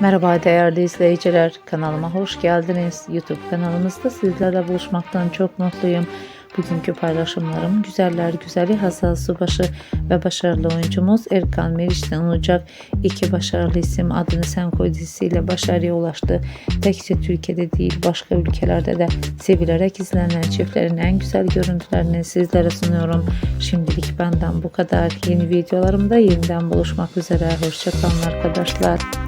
Merhaba değerli izleyiciler, kanalıma hoş geldiniz. YouTube kanalımızda sizlerle buluşmaktan çok mutluyum. Bugünkü paylaşımlarım güzeller güzeli Hazal Subaşı ve başarılı oyuncumuz Erkan Meriç'ten olacak. İki başarılı isim adını sen koy dizisiyle başarıya ulaştı. Tekçe Türkiye'de değil başka ülkelerde de sevilerek izlenen çiftlerin en güzel görüntülerini sizlere sunuyorum. Şimdilik benden bu kadar. Yeni videolarımda yeniden buluşmak üzere. Hoşçakalın arkadaşlar.